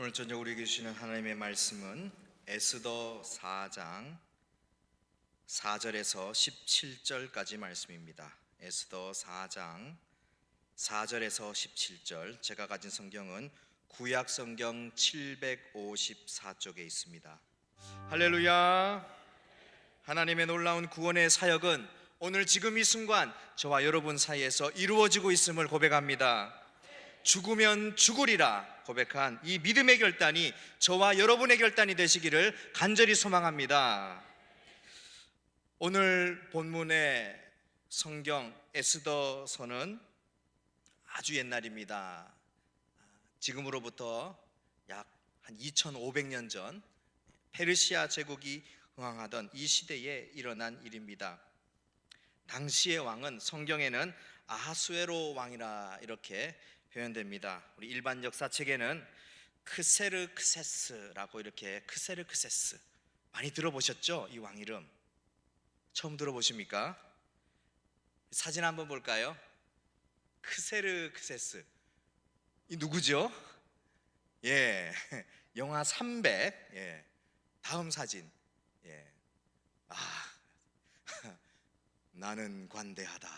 오늘 저녁 우리 주시는 하나님의 말씀은 에스더 4장 4절에서 17절까지 말씀입니다. 에스더 4장 4절에서 17절 제가 가진 성경은 구약 성경 754쪽에 있습니다. 할렐루야. 하나님의 놀라운 구원의 사역은 오늘 지금 이 순간 저와 여러분 사이에서 이루어지고 있음을 고백합니다. 죽으면 죽으리라 고백한 이 믿음의 결단이 저와 여러분의 결단이 되시기를 간절히 소망합니다. 오늘 본문의 성경 에스더서는 아주 옛날입니다. 지금으로부터 약 한 2,500년 전 페르시아 제국이 흥황하던 이 시대에 일어난 일입니다. 당시의 왕은 성경에는 아하수에로 왕이라 이렇게 표현됩니다. 우리 일반 역사책에는 크세르크세스라고 이렇게 크세르크세스 많이 들어보셨죠? 이 왕 이름 처음 들어보십니까? 사진 한번 볼까요? 크세르크세스 이 누구죠? 예, 영하 300. 예, 다음 사진. 예, 아, 나는 관대하다.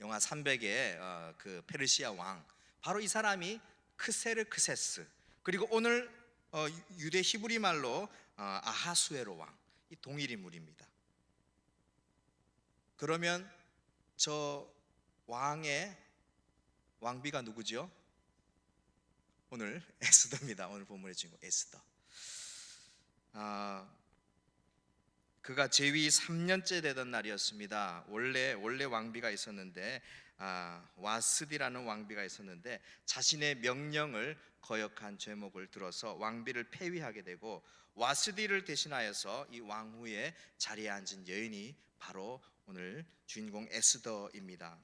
영하 300의 어, 그 페르시아 왕 바로 이 사람이 크세르크세스 그리고 오늘 어, 유대 히브리 말로 어, 아하수에로 왕 이 동일 인물입니다. 그러면 저 왕의 왕비가 누구죠? 오늘 에스더입니다. 오늘 본문의 주인공 에스더. 아, 그가 제위 3년째 되던 날이었습니다. 원래 원래 왕비가 있었는데 아, 와스디라는 왕비가 있었는데 자신의 명령을 거역한 죄목을 들어서 왕비를 폐위하게 되고 와스디를 대신하여서 이 왕후의 자리에 앉은 여인이 바로 오늘 주인공 에스더입니다.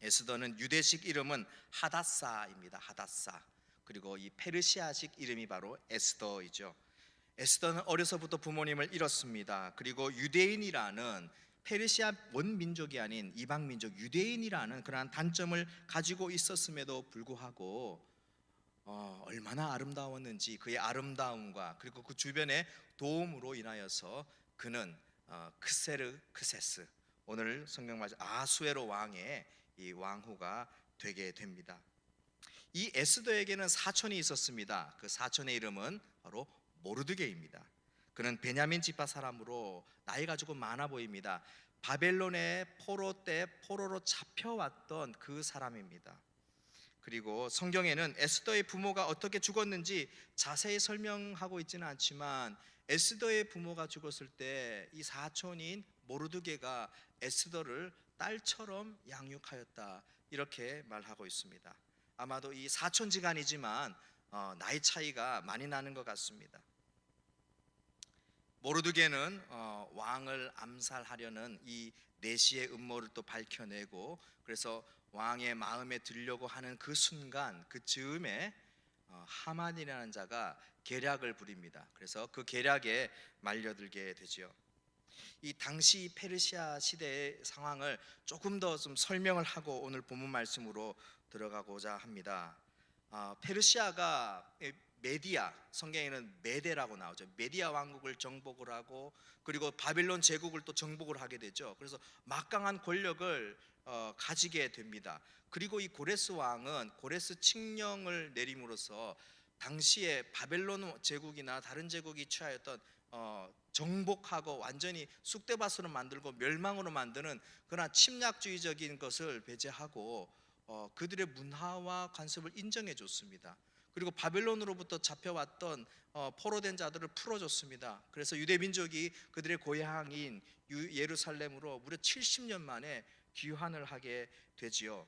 에스더는 유대식 이름은 하다사입니다. 하다사. 그리고 이 페르시아식 이름이 바로 에스더이죠. 에스더는 어려서부터 부모님을 잃었습니다. 그리고 유대인이라는 페르시아 원민족이 아닌 이방 민족 유대인이라는 그러한 단점을 가지고 있었음에도 불구하고 어, 얼마나 아름다웠는지 그의 아름다움과 그리고 그 주변의 도움으로 인하여서 그는 어, 크세르 크세스 오늘 성경 말씀 아수에로 왕의 이 왕후가 되게 됩니다. 이 에스더에게는 사촌이 있었습니다. 그 사촌의 이름은 바로 모르드게입니다. 그는 베냐민 지파 사람으로 나이가 조금 많아 보입니다. 바벨론의 포로 때 포로로 잡혀왔던 그 사람입니다. 그리고 성경에는 에스더의 부모가 어떻게 죽었는지 자세히 설명하고 있지는 않지만 에스더의 부모가 죽었을 때 이 사촌인 모르드게가 에스더를 딸처럼 양육하였다 이렇게 말하고 있습니다. 아마도 이 사촌지간이지만 어, 나이 차이가 많이 나는 것 같습니다. 모르드게는 어, 왕을 암살하려는 이 내시의 음모를 또 밝혀내고 그래서 왕의 마음에 들려고 하는 그 순간 그 즈음에 어, 하만이라는 자가 계략을 부립니다. 그래서 그 계략에 말려들게 되지요. 이 당시 페르시아 시대의 상황을 조금 더 좀 설명을 하고 오늘 본문 말씀으로 들어가고자 합니다. 아, 페르시아가 메디아 성경에는 메데라고 나오죠. 메디아 왕국을 정복을 하고 그리고 바빌론 제국을 또 정복을 하게 되죠. 그래서 막강한 권력을 어, 가지게 됩니다. 그리고 이 고레스 왕은 고레스 칙령을 내림으로써 당시에 바벨론 제국이나 다른 제국이 취하였던 어, 정복하고 완전히 쑥대밭으로 만들고 멸망으로 만드는 그러나 침략주의적인 것을 배제하고 어, 그들의 문화와 관습을 인정해 줬습니다. 그리고 바벨론으로부터 잡혀왔던 어, 포로된 자들을 풀어줬습니다. 그래서 유대 민족이 그들의 고향인 유, 예루살렘으로 무려 70년 만에 귀환을 하게 되지요.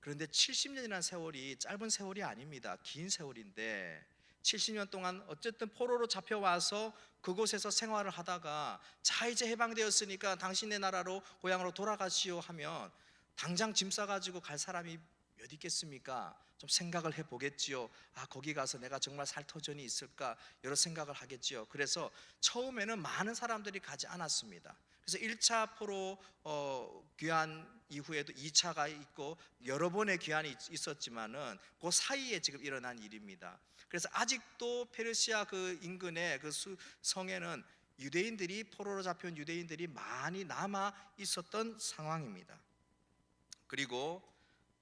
그런데 70년이라는 세월이 짧은 세월이 아닙니다. 긴 세월인데 70년 동안 어쨌든 포로로 잡혀와서 그곳에서 생활을 하다가 자 이제 해방되었으니까 당신의 나라로 고향으로 돌아가시오 하면 당장 짐 싸가지고 갈 사람이 몇 있겠습니까? 좀 생각을 해보겠지요. 아 거기 가서 내가 정말 살 터전이 있을까 여러 생각을 하겠지요. 그래서 처음에는 많은 사람들이 가지 않았습니다. 그래서 1차 포로 어, 귀환 이후에도 2차가 있고 여러 번의 귀환이 있- 있었지만은 그 사이에 지금 일어난 일입니다. 그래서 아직도 페르시아 그 인근의 그 수- 성에는 유대인들이 포로로 잡혀온 유대인들이 많이 남아 있었던 상황입니다. 그리고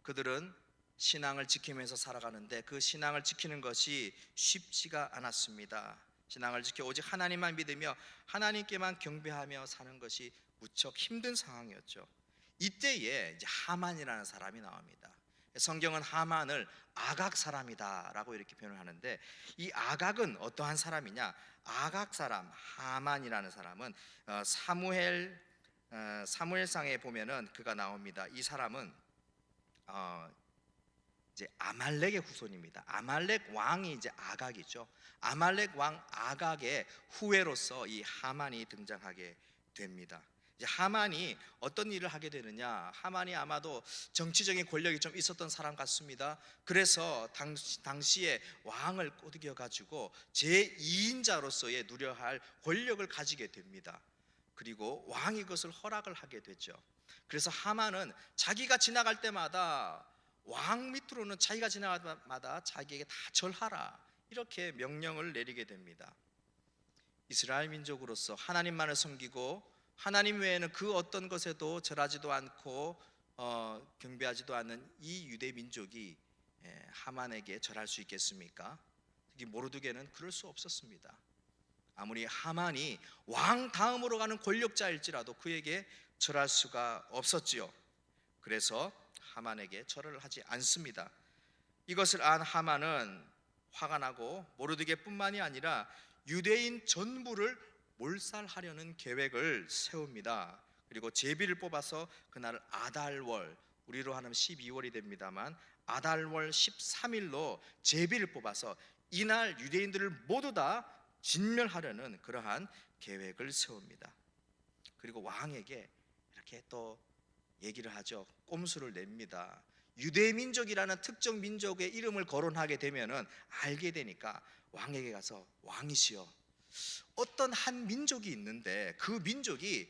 그들은 신앙을 지키면서 살아가는데 그 신앙을 지키는 것이 쉽지가 않았습니다. 신앙을 지켜 오직 하나님만 믿으며 하나님께만 경배하며 사는 것이 무척 힘든 상황이었죠. 이때에 이제 하만이라는 사람이 나옵니다. 성경은 하만을 아각 사람이다라고 이렇게 표현을 하는데 이 아각은 어떠한 사람이냐? 아각 사람 하만이라는 사람은 어, 사무엘 어, 사무엘상에 보면은 그가 나옵니다. 이 사람은 어, 이제 아말렉의 후손입니다. 아말렉 왕이 이제 아각이죠. 아말렉 왕 아각의 후예로서 이 하만이 등장하게 됩니다. 이제 하만이 어떤 일을 하게 되느냐? 하만이 아마도 정치적인 권력이 좀 있었던 사람 같습니다. 그래서 당시, 당시에 왕을 꼬드겨 가지고 제 2인자로서의 누려할 권력을 가지게 됩니다. 그리고 왕이 그것을 허락을 하게 되죠. 그래서 하만은 자기가 지나갈 때마다 왕 밑으로는 자기가 지나갈 때마다 자기에게 다 절하라 이렇게 명령을 내리게 됩니다. 이스라엘 민족으로서 하나님만을 섬기고 하나님 외에는 그 어떤 것에도 절하지도 않고 어, 경배하지도 않는 이 유대 민족이 예, 하만에게 절할 수 있겠습니까? 특히 모르드게는 그럴 수 없었습니다. 아무리 하만이 왕 다음으로 가는 권력자일지라도 그에게 절할 수가 없었지요. 그래서 하만에게 절을 하지 않습니다. 이것을 안 하만은 화가 나고 모르드게뿐만이 아니라 유대인 전부를 몰살하려는 계획을 세웁니다. 그리고 제비를 뽑아서 그날 아달월 우리로 하면 12월이 됩니다만 아달월 13일로 제비를 뽑아서 이날 유대인들을 모두 다 진멸하려는 그러한 계획을 세웁니다. 그리고 왕에게 이렇게 또 얘기를 하죠. 꼼수를 냅니다. 유대 민족이라는 특정 민족의 이름을 거론하게 되면은 알게 되니까 왕에게 가서 왕이시여 어떤 한 민족이 있는데 그 민족이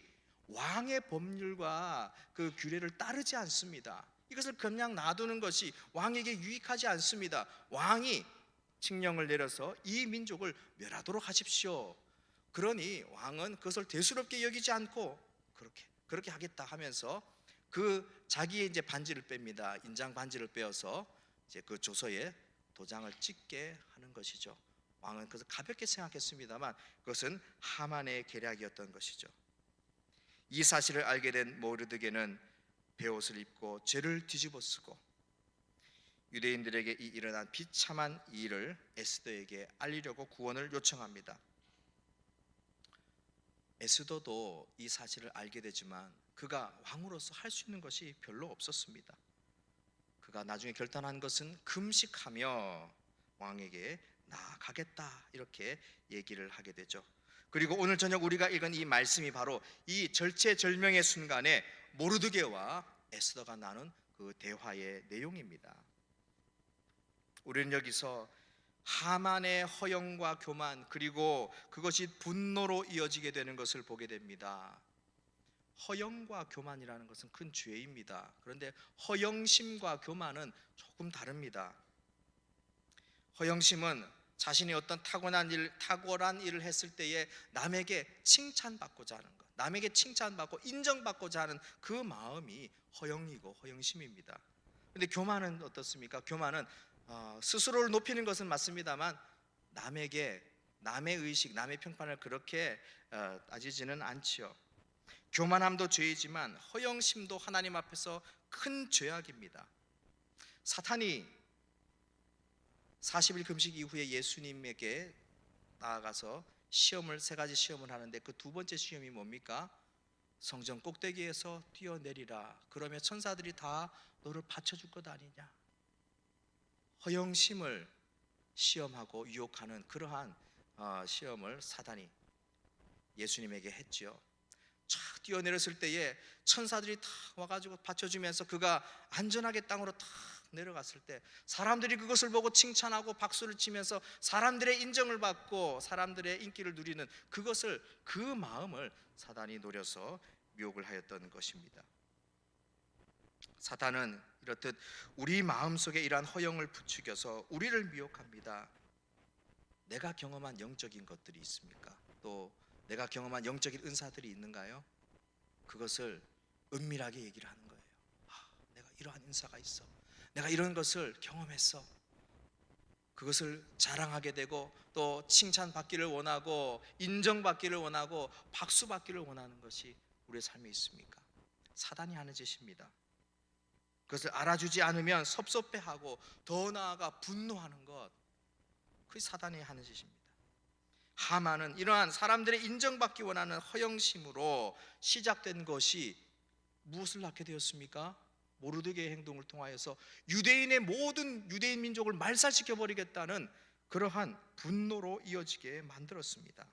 왕의 법률과 그 규례를 따르지 않습니다. 이것을 그냥 놔두는 것이 왕에게 유익하지 않습니다. 왕이 칙령을 내려서 이 민족을 멸하도록 하십시오. 그러니 왕은 그것을 대수롭게 여기지 않고 그렇게 그렇게 하겠다 하면서 그 자기의 이제 반지를 뺍니다. 인장 반지를 빼어서 이제 그 조서에 도장을 찍게 하는 것이죠. 왕은 그것을 가볍게 생각했습니다만 그것은 하만의 계략이었던 것이죠. 이 사실을 알게 된 모르드게는 베옷을 입고 죄를 뒤집어 쓰고 유대인들에게 이 일어난 비참한 일을 에스더에게 알리려고 구원을 요청합니다. 에스더도 이 사실을 알게 되지만 그가 왕으로서 할 수 있는 것이 별로 없었습니다. 그가 나중에 결단한 것은 금식하며 왕에게 나아가겠다 이렇게 얘기를 하게 되죠. 그리고 오늘 저녁 우리가 읽은 이 말씀이 바로 이 절체절명의 순간에 모르드게와 에스더가 나눈 그 대화의 내용입니다. 우리는 여기서 하만의 허영과 교만 그리고 그것이 분노로 이어지게 되는 것을 보게 됩니다. 허영과 교만이라는 것은 큰 죄입니다. 그런데 허영심과 교만은 조금 다릅니다. 허영심은 자신이 어떤 타고난 일, 탁월한 일을 했을 때에 남에게 칭찬받고자 하는 것, 남에게 칭찬받고 인정받고자 하는 그 마음이 허영이고 허영심입니다. 근데 교만은 어떻습니까? 교만은 어, 스스로를 높이는 것은 맞습니다만 남에게 남의 의식, 남의 평판을 그렇게 어, 따지지는 않지요. 교만함도 죄이지만 허영심도 하나님 앞에서 큰 죄악입니다. 사탄이 40일 금식 이후에 예수님에게 나아가서 시험을 세 가지 시험을 하는데 그 두 번째 시험이 뭡니까? 성전 꼭대기에서 뛰어내리라. 그러면 천사들이 다 너를 받쳐줄 것 아니냐? 허영심을 시험하고 유혹하는 그러한 어, 시험을 사단이 예수님에게 했지요. 자, 뛰어내렸을 때에 천사들이 다 와가지고 받쳐주면서 그가 안전하게 땅으로 탁 내려갔을 때 사람들이 그것을 보고 칭찬하고 박수를 치면서 사람들의 인정을 받고 사람들의 인기를 누리는 그것을 그 마음을 사단이 노려서 미혹을 하였던 것입니다. 사단은 이렇듯 우리 마음 속에 이러한 허영을 부추겨서 우리를 미혹합니다. 내가 경험한 영적인 것들이 있습니까? 또 내가 경험한 영적인 은사들이 있는가요? 그것을 은밀하게 얘기를 하는 거예요. 아, 내가 이러한 은사가 있어. 내가 이런 것을 경험했어. 그것을 자랑하게 되고 또 칭찬받기를 원하고 인정받기를 원하고 박수받기를 원하는 것이 우리의 삶에 있습니까? 사단이 하는 짓입니다. 그것을 알아주지 않으면 섭섭해하고 더 나아가 분노하는 것 그게 사단이 하는 짓입니다. 하만은 이러한 사람들의 인정받기 원하는 허영심으로 시작된 것이 무엇을 낳게 되었습니까? 모르드게의 행동을 통하여서 유대인의 모든 유대인 민족을 말살시켜 버리겠다는 그러한 분노로 이어지게 만들었습니다.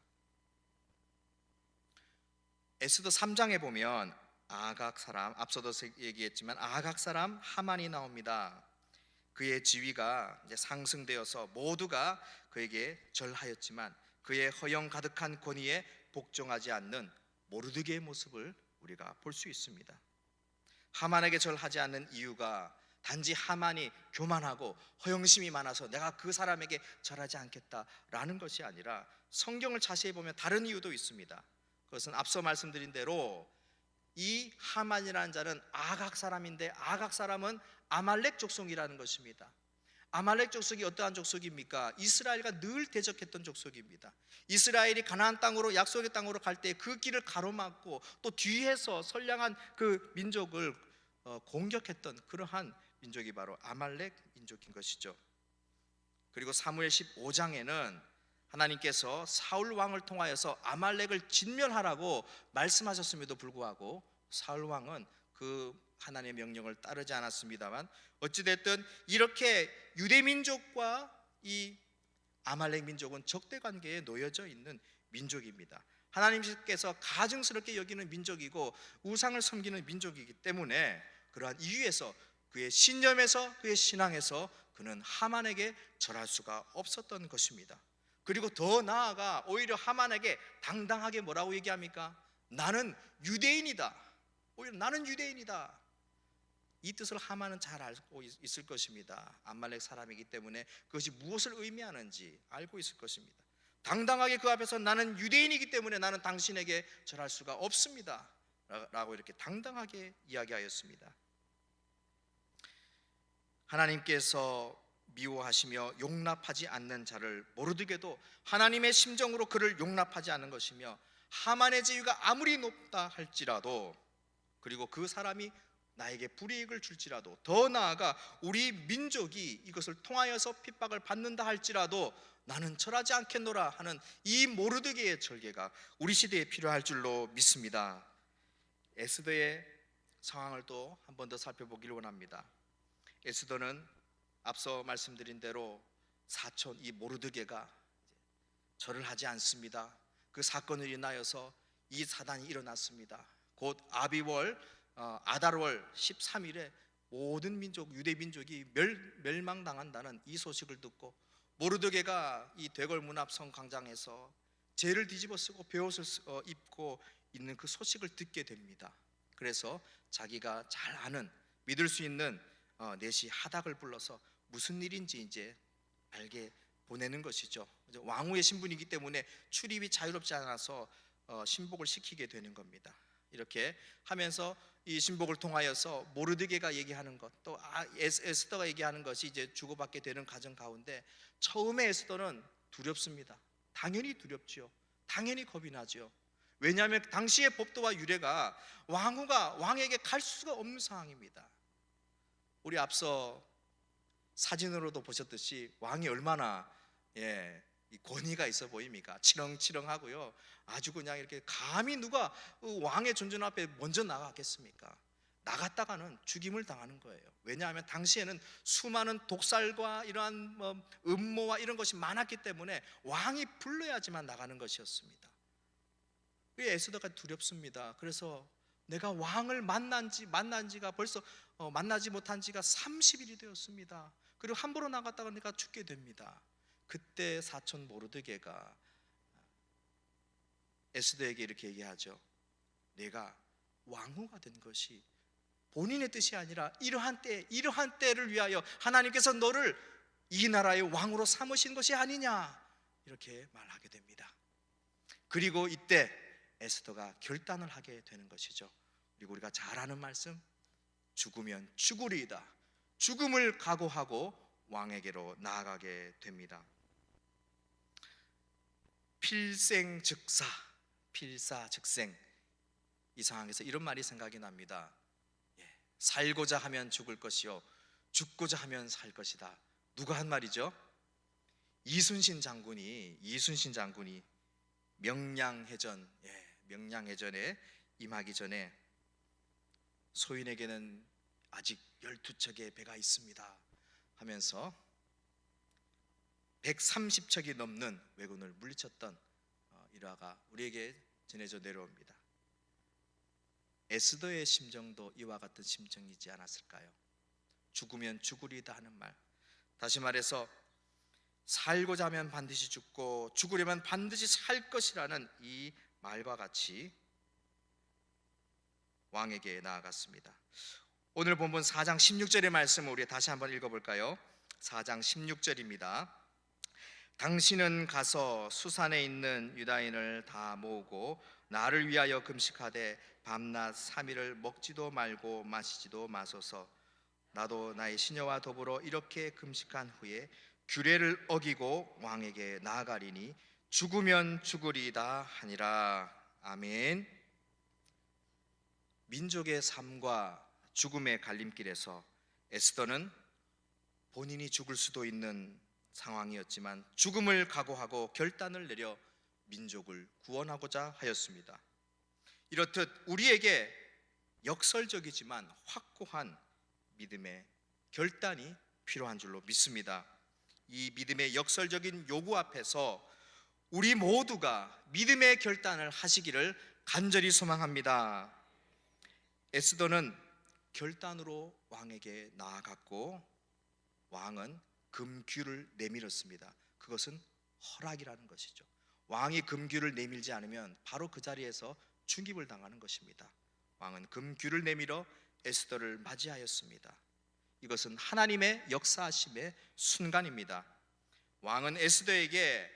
에스더 3장에 보면 아각 사람 앞서도 얘기했지만 아각 사람 하만이 나옵니다. 그의 지위가 상승되어서 모두가 그에게 절하였지만 그의 허영 가득한 권위에 복종하지 않는 모르드게의 모습을 우리가 볼 수 있습니다. 하만에게 절하지 않는 이유가 단지 하만이 교만하고 허영심이 많아서 내가 그 사람에게 절하지 않겠다라는 것이 아니라 성경을 자세히 보면 다른 이유도 있습니다. 그것은 앞서 말씀드린 대로 이 하만이라는 자는 아각 사람인데 아각 사람은 아말렉 족속이라는 것입니다. 아말렉 족속이 어떠한 족속입니까? 이스라엘과 늘 대적했던 족속입니다. 이스라엘이 가나안 땅으로 약속의 땅으로 갈 때 그 길을 가로막고 또 뒤에서 선량한 그 민족을 어, 공격했던 그러한 민족이 바로 아말렉 민족인 것이죠. 그리고 사무엘 15장에는 하나님께서 사울 왕을 통하여서 아말렉을 진멸하라고 말씀하셨음에도 불구하고 사울 왕은 그 하나님의 명령을 따르지 않았습니다만 어찌 됐든 이렇게 유대 민족과 이 아말렉 민족은 적대 관계에 놓여져 있는 민족입니다. 하나님께서 가증스럽게 여기는 민족이고 우상을 섬기는 민족이기 때문에 그러한 이유에서 그의 신념에서 그의 신앙에서 그는 하만에게 절할 수가 없었던 것입니다. 그리고 더 나아가 오히려 하만에게 당당하게 뭐라고 얘기합니까? 나는 유대인이다. 오히려 나는 유대인이다. 이 뜻을 하만은 잘 알고 있- 있을 것입니다. 암말렉 사람이기 때문에 그것이 무엇을 의미하는지 알고 있을 것입니다. 당당하게 그 앞에서 나는 유대인이기 때문에 나는 당신에게 절할 수가 없습니다. 라- 라고 이렇게 당당하게 이야기하였습니다. 하나님께서 미워하시며 용납하지 않는 자를 모르드게도 하나님의 심정으로 그를 용납하지 않는 것이며 하만의 지위가 아무리 높다 할지라도 그리고 그 사람이 나에게 불이익을 줄지라도 더 나아가 우리 민족이 이것을 통하여서 핍박을 받는다 할지라도 나는 절하지 않겠노라 하는 이 모르드게의 절개가 우리 시대에 필요할 줄로 믿습니다. 에스더의 상황을 또 한 번 더 살펴보기를 원합니다. 에스더는 앞서 말씀드린 대로 사촌 이 모르드게가 절을 하지 않습니다. 그 사건을 인하여서 이 사단이 일어났습니다. 곧 아비월 어, 아달월 13일에 모든 민족 유대 민족이 멸, 멸망당한다는 이 소식을 듣고 모르드게가 이 대궐 문 앞 성 광장에서 죄를 뒤집어 쓰고 베옷을 쓰- 어, 입고 있는 그 소식을 듣게 됩니다. 그래서 자기가 잘 아는 믿을 수 있는 어, 내시 하닥을 불러서 무슨 일인지 이제 알게 보내는 것이죠. 왕후의 신분이기 때문에 출입이 자유롭지 않아서 어, 신복을 시키게 되는 겁니다. 이렇게 하면서 이 신복을 통하여서 모르드게가 얘기하는 것, 또 아, 에스- 에스더가 얘기하는 것이 이제 주고받게 되는 과정 가운데 처음에 에스더는 두렵습니다. 당연히 두렵지요. 당연히 겁이 나죠. 왜냐하면 당시의 법도와 유래가 왕후가 왕에게 갈 수가 없는 상황입니다. 우리 앞서 사진으로도 보셨듯이 왕이 얼마나 예, 이 권위가 있어 보입니까? 치렁치렁하고요. 아주 그냥 이렇게 감히 누가 그 왕의 존전 앞에 먼저 나가겠습니까? 나갔다가는 죽임을 당하는 거예요. 왜냐하면 당시에는 수많은 독살과 이러한 뭐 음모와 이런 것이 많았기 때문에 왕이 불러야지만 나가는 것이었습니다. 그 에스더가 두렵습니다. 그래서 내가 왕을 만난 지 만난 지가 벌써 어, 만나지 못한 지가 30일이 되었습니다. 그리고 함부로 나갔다가 내가 죽게 됩니다. 그때 사촌 모르드게가 에스더에게 이렇게 얘기하죠. 내가 왕후가 된 것이 본인의 뜻이 아니라 이러한 때, 이러한 때를 위하여 하나님께서 너를 이 나라의 왕으로 삼으신 것이 아니냐 이렇게 말하게 됩니다. 그리고 이때 에스더가 결단을 하게 되는 것이죠. 그리고 우리가 잘 아는 말씀, 죽으면 죽으리이다. 죽음을 각오하고 왕에게로 나아가게 됩니다. 필생 즉사, 필사 즉생 이 상황에서 이런 말이 생각이 납니다. 예, 살고자 하면 죽을 것이요, 죽고자 하면 살 것이다. 누가 한 말이죠? 이순신 장군이 이순신 장군이 명량해전, 예, 명량해전에 임하기 전에 소인에게는 아직 12척의 배가 있습니다 하면서 130척이 넘는 왜군을 물리쳤던 어, 일화가 우리에게 전해져 내려옵니다. 에스더의 심정도 이와 같은 심정이지 않았을까요? 죽으면 죽으리다 하는 말. 다시 말해서 살고자 하면 반드시 죽고 죽으려면 반드시 살 것이라는 이 말과 같이 왕에게 나아갔습니다. 오늘 본문 4장 16절의 말씀을 우리 다시 한번 읽어볼까요? 4장 16절입니다. 당신은 가서 수산에 있는 유다인을 다 모으고 나를 위하여 금식하되 밤낮 3일을 먹지도 말고 마시지도 마소서. 나도 나의 시녀와 더불어 이렇게 금식한 후에 규례를 어기고 왕에게 나아가리니 죽으면 죽으리다 하니라. 아멘. 민족의 삶과 죽음의 갈림길에서 에스더는 본인이 죽을 수도 있는 상황이었지만 죽음을 각오하고 결단을 내려 민족을 구원하고자 하였습니다. 이렇듯 우리에게 역설적이지만 확고한 믿음의 결단이 필요한 줄로 믿습니다. 이 믿음의 역설적인 요구 앞에서 우리 모두가 믿음의 결단을 하시기를 간절히 소망합니다. 에스더는 결단으로 왕에게 나아갔고 왕은 금규를 내밀었습니다. 그것은 허락이라는 것이죠. 왕이 금규를 내밀지 않으면 바로 그 자리에서 충깁을 당하는 것입니다. 왕은 금규를 내밀어 에스더를 맞이하였습니다. 이것은 하나님의 역사하심의 순간입니다. 왕은 에스더에게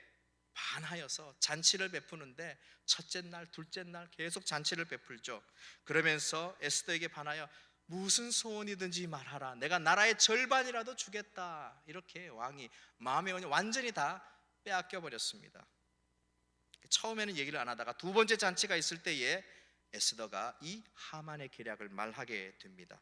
반하여서 잔치를 베푸는데 첫째 날, 둘째 날 계속 잔치를 베풀죠. 그러면서 에스더에게 반하여 무슨 소원이든지 말하라. 내가 나라의 절반이라도 주겠다. 이렇게 왕이 마음의 원이 완전히 다 빼앗겨 버렸습니다. 처음에는 얘기를 안 하다가 두 번째 잔치가 있을 때에 에스더가 이 하만의 계략을 말하게 됩니다.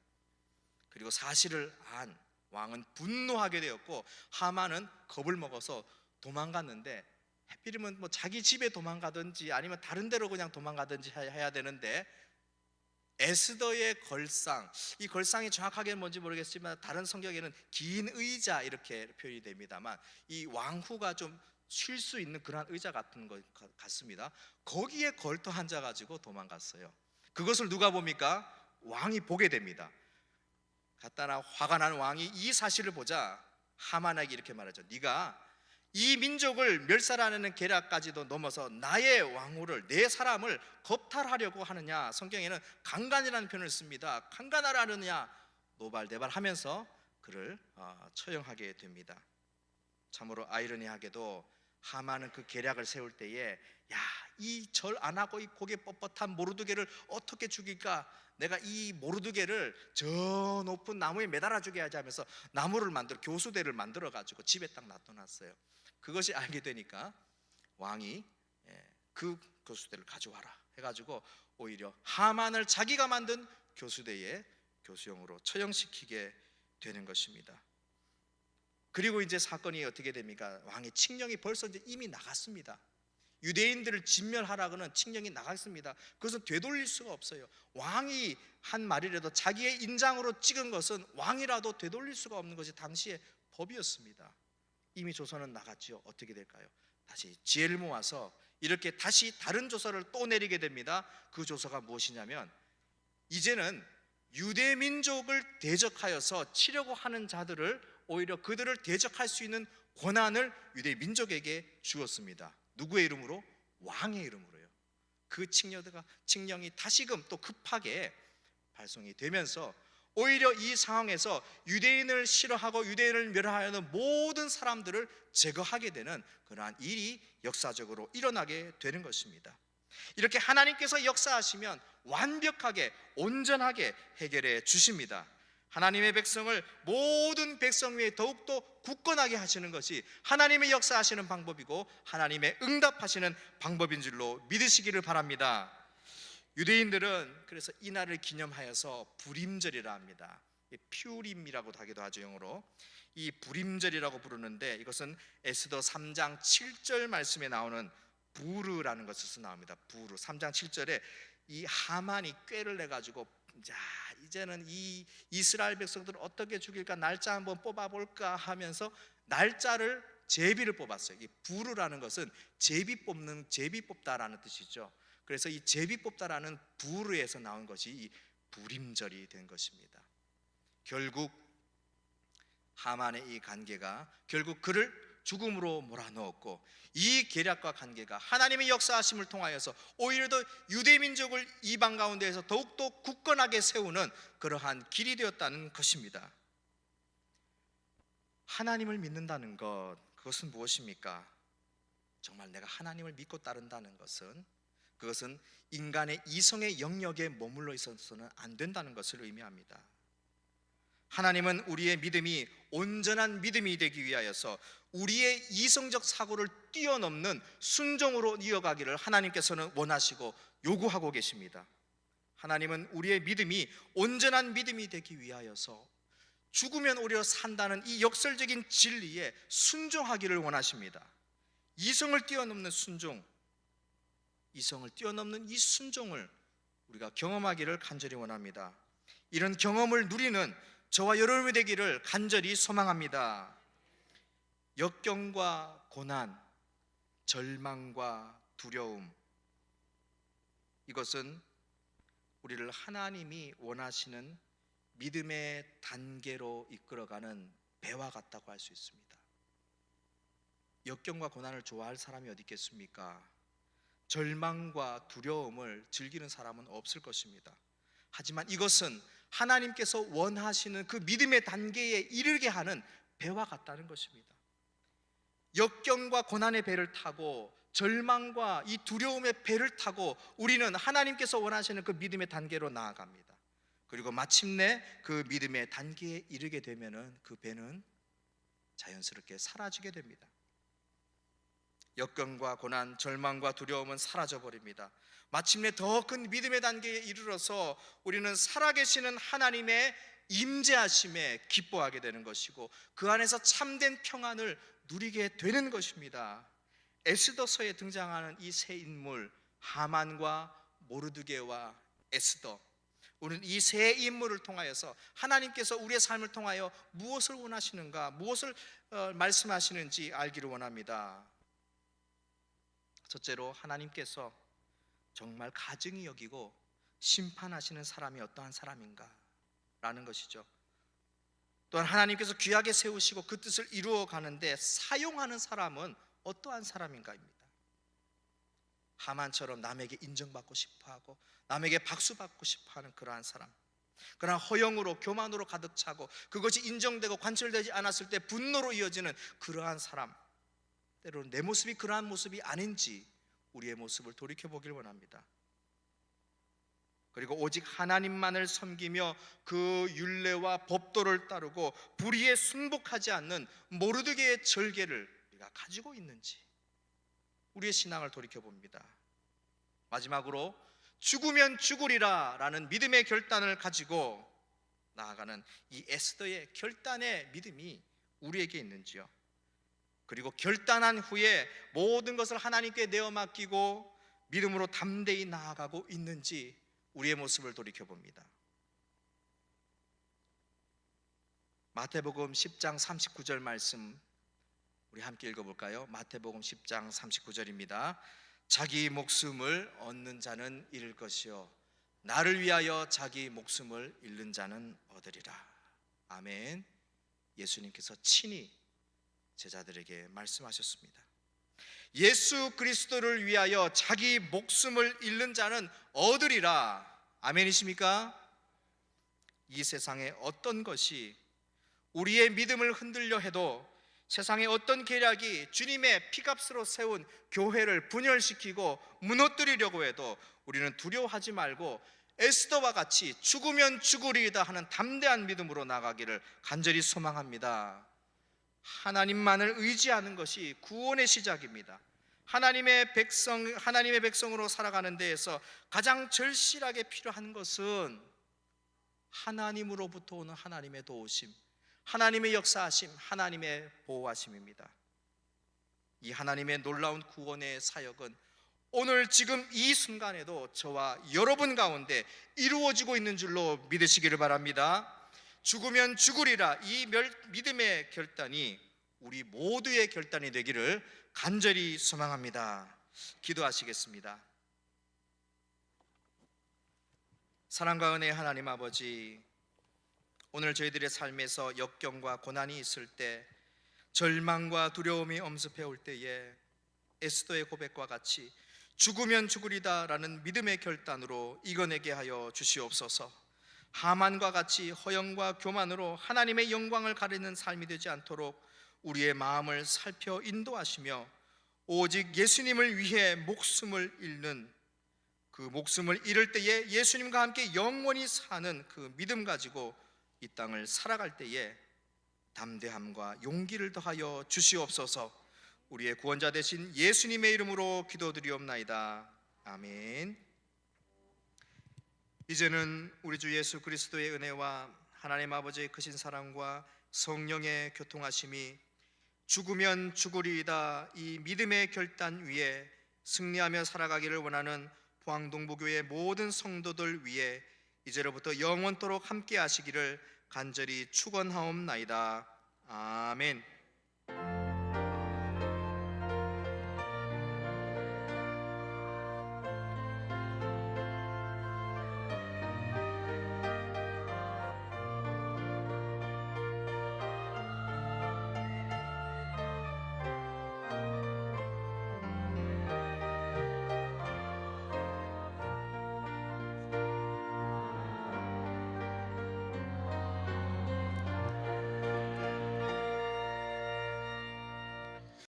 그리고 사실을 안 왕은 분노하게 되었고 하만은 겁을 먹어서 도망갔는데 하필이면 뭐 자기 집에 도망가든지 아니면 다른 데로 그냥 도망가든지 해야 되는데 에스더의 걸상 이 걸상이 정확하게 뭔지 모르겠지만 다른 성경에는 긴 의자 이렇게 표현이 됩니다만 이 왕후가 좀 쉴 수 있는 그러한 의자 같은 것 같습니다. 거기에 걸터 앉아 가지고 도망갔어요. 그것을 누가 봅니까? 왕이 보게 됩니다. 갖다나 화가 난 왕이 이 사실을 보자 하만에게 이렇게 말하죠. 네가 이 민족을 멸살하는 계략까지도 넘어서 나의 왕후를 내 사람을 겁탈하려고 하느냐. 성경에는 강간이라는 표현을 씁니다 강간하라느냐? 노발대발하면서 그를 어, 처형하게 됩니다. 참으로 아이러니하게도 하만은 그 계략을 세울 때에 야 이 절 안 하고 이 고개 뻣뻣한 모르드게를 어떻게 죽일까? 내가 이 모르드게를 저 높은 나무에 매달아 주게 하자. 하면서 나무를 만들어 교수대를 만들어 가지고 집에 딱 놔둬놨어요 그것이 알게 되니까 왕이 예, 그 교수대를 가져와라 해가지고 오히려 하만을 자기가 만든 교수대에 교수형으로 처형시키게 되는 것입니다. 그리고 이제 사건이 어떻게 됩니까? 왕의 칙령이 벌써 이제 이미 나갔습니다. 유대인들을 진멸하라고는 칙령이 나갔습니다. 그것은 되돌릴 수가 없어요. 왕이 한 말이라도 자기의 인장으로 찍은 것은 왕이라도 되돌릴 수가 없는 것이 당시의 법이었습니다. 이미 조선은 나갔지요. 어떻게 될까요? 다시 지혜를 모아서 이렇게 다시 다른 조서를 또 내리게 됩니다. 그 조서가 무엇이냐면 이제는 유대 민족을 대적하여서 치려고 하는 자들을 오히려 그들을 대적할 수 있는 권한을 유대 민족에게 주었습니다. 누구의 이름으로? 왕의 이름으로요. 그 칙령이 다시금 또 급하게 발송이 되면서 오히려 이 상황에서 유대인을 싫어하고 유대인을 멸하하는 모든 사람들을 제거하게 되는 그러한 일이 역사적으로 일어나게 되는 것입니다. 이렇게 하나님께서 역사하시면 완벽하게 온전하게 해결해 주십니다. 하나님의 백성을 모든 백성 위에 더욱더 굳건하게 하시는 것이 하나님의 역사하시는 방법이고 하나님의 응답하시는 방법인 줄로 믿으시기를 바랍니다. 유대인들은 그래서 이 날을 기념하여서 부림절이라 합니다. 퓨림이라고 하기도 하죠 영어로. 이 부림절이라고 부르는데 이것은 에스더 3장 7절 말씀에 나오는 부르라는 것에서 나옵니다. 부르 3장 7절에 이 하만이 꾀를 내 가지고 자 이제는 이 이스라엘 백성들을 어떻게 죽일까 날짜 한번 뽑아 볼까 하면서 날짜를 제비를 뽑았어요. 이 부르라는 것은 제비 뽑는 제비 뽑다라는 뜻이죠. 그래서 이 제비 뽑다라는 부르에서 나온 것이 이 부림절이 된 것입니다. 결국 하만의 이 관계가 결국 그를 죽음으로 몰아넣었고 이 계략과 관계가 하나님의 역사하심을 통하여서 오히려 더 유대 민족을 이방 가운데에서 더욱더 굳건하게 세우는 그러한 길이 되었다는 것입니다. 하나님을 믿는다는 것 그것은 무엇입니까? 정말 내가 하나님을 믿고 따른다는 것은 그것은 인간의 이성의 영역에 머물러 있어서는 안 된다는 것을 의미합니다. 하나님은 우리의 믿음이 온전한 믿음이 되기 위하여서 우리의 이성적 사고를 뛰어넘는 순종으로 이어가기를 하나님께서는 원하시고 요구하고 계십니다. 하나님은 우리의 믿음이 온전한 믿음이 되기 위하여서 죽으면 오히려 산다는 이 역설적인 진리에 순종하기를 원하십니다. 이성을 뛰어넘는 순종, 이성을 뛰어넘는 이 순종을 우리가 경험하기를 간절히 원합니다. 이런 경험을 누리는 저와 여러분이 되기를 간절히 소망합니다. 역경과 고난, 절망과 두려움 이것은 우리를 하나님이 원하시는 믿음의 단계로 이끌어가는 배와 같다고 할 수 있습니다. 역경과 고난을 좋아할 사람이 어디 있겠습니까? 절망과 두려움을 즐기는 사람은 없을 것입니다. 하지만 이것은 하나님께서 원하시는 그 믿음의 단계에 이르게 하는 배와 같다는 것입니다. 역경과 고난의 배를 타고 절망과 이 두려움의 배를 타고 우리는 하나님께서 원하시는 그 믿음의 단계로 나아갑니다. 그리고 마침내 그 믿음의 단계에 이르게 되면은 그 배는 자연스럽게 사라지게 됩니다. 역경과 고난, 절망과 두려움은 사라져 버립니다. 마침내 더 큰 믿음의 단계에 이르러서 우리는 살아계시는 하나님의 임재하심에 기뻐하게 되는 것이고 그 안에서 참된 평안을 누리게 되는 것입니다. 에스더서에 등장하는 이 세 인물 하만과 모르드게와 에스더 우리는 이 세 인물을 통하여서 하나님께서 우리의 삶을 통하여 무엇을 원하시는가 무엇을 어, 말씀하시는지 알기를 원합니다. 첫째로 하나님께서 정말 가증히 여기고 심판하시는 사람이 어떠한 사람인가 라는 것이죠. 또한 하나님께서 귀하게 세우시고 그 뜻을 이루어 가는데 사용하는 사람은 어떠한 사람인가입니다. 하만처럼 남에게 인정받고 싶어 하고 남에게 박수 받고 싶어 하는 그러한 사람. 그러나 허영으로 교만으로 가득 차고 그것이 인정되고 관철되지 않았을 때 분노로 이어지는 그러한 사람. 때로는 내 모습이 그러한 모습이 아닌지 우리의 모습을 돌이켜 보길 원합니다. 그리고 오직 하나님만을 섬기며 그 율례와 법도를 따르고 불의에 순복하지 않는 모르드게의 절개를 우리가 가지고 있는지 우리의 신앙을 돌이켜 봅니다. 마지막으로 죽으면 죽으리라라는 믿음의 결단을 가지고 나아가는 이 에스더의 결단의 믿음이 우리에게 있는지요. 그리고 결단한 후에 모든 것을 하나님께 내어 맡기고 믿음으로 담대히 나아가고 있는지 우리의 모습을 돌이켜 봅니다. 마태복음 10장 39절 말씀 우리 함께 읽어 볼까요? 마태복음 10장 39절입니다. 자기 목숨을 얻는 자는 잃을 것이요 나를 위하여 자기 목숨을 잃는 자는 얻으리라. 아멘. 예수님께서 친히 제자들에게 말씀하셨습니다. 예수 그리스도를 위하여 자기 목숨을 잃는 자는 얻으리라. 아멘이십니까? 이 세상에 어떤 것이 우리의 믿음을 흔들려 해도 세상의 어떤 계략이 주님의 피값으로 세운 교회를 분열시키고 무너뜨리려고 해도 우리는 두려워하지 말고 에스더와 같이 죽으면 죽으리이다 하는 담대한 믿음으로 나가기를 간절히 소망합니다. 하나님만을 의지하는 것이 구원의 시작입니다. 하나님의 백성 하나님의 백성으로 살아가는 데에서 가장 절실하게 필요한 것은 하나님으로부터 오는 하나님의 도우심, 하나님의 역사하심, 하나님의 보호하심입니다. 이 하나님의 놀라운 구원의 사역은 오늘 지금 이 순간에도 저와 여러분 가운데 이루어지고 있는 줄로 믿으시기를 바랍니다. 죽으면 죽으리라 이 멸- 믿음의 결단이 우리 모두의 결단이 되기를 간절히 소망합니다. 기도하시겠습니다. 사랑과 은혜 하나님 아버지 오늘 저희들의 삶에서 역경과 고난이 있을 때 절망과 두려움이 엄습해 올 때에 에스더의 고백과 같이 죽으면 죽으리다라는 믿음의 결단으로 이겨내게 하여 주시옵소서. 하만과 같이 허영과 교만으로 하나님의 영광을 가리는 삶이 되지 않도록 우리의 마음을 살펴 인도하시며 오직 예수님을 위해 목숨을 잃는 그 목숨을 잃을 때에 예수님과 함께 영원히 사는 그 믿음 가지고 이 땅을 살아갈 때에 담대함과 용기를 더하여 주시옵소서. 우리의 구원자 되신 예수님의 이름으로 기도드리옵나이다. 아멘. 이제는 우리 주 예수 그리스도의 은혜와 하나님 아버지의 크신 사랑과 성령의 교통하심이 죽으면 죽으리이다 이 믿음의 결단 위에 승리하며 살아가기를 원하는 포항동부교회 모든 성도들 위해 이제로부터 영원토록 함께 하시기를 간절히 축원하옵나이다. 아멘.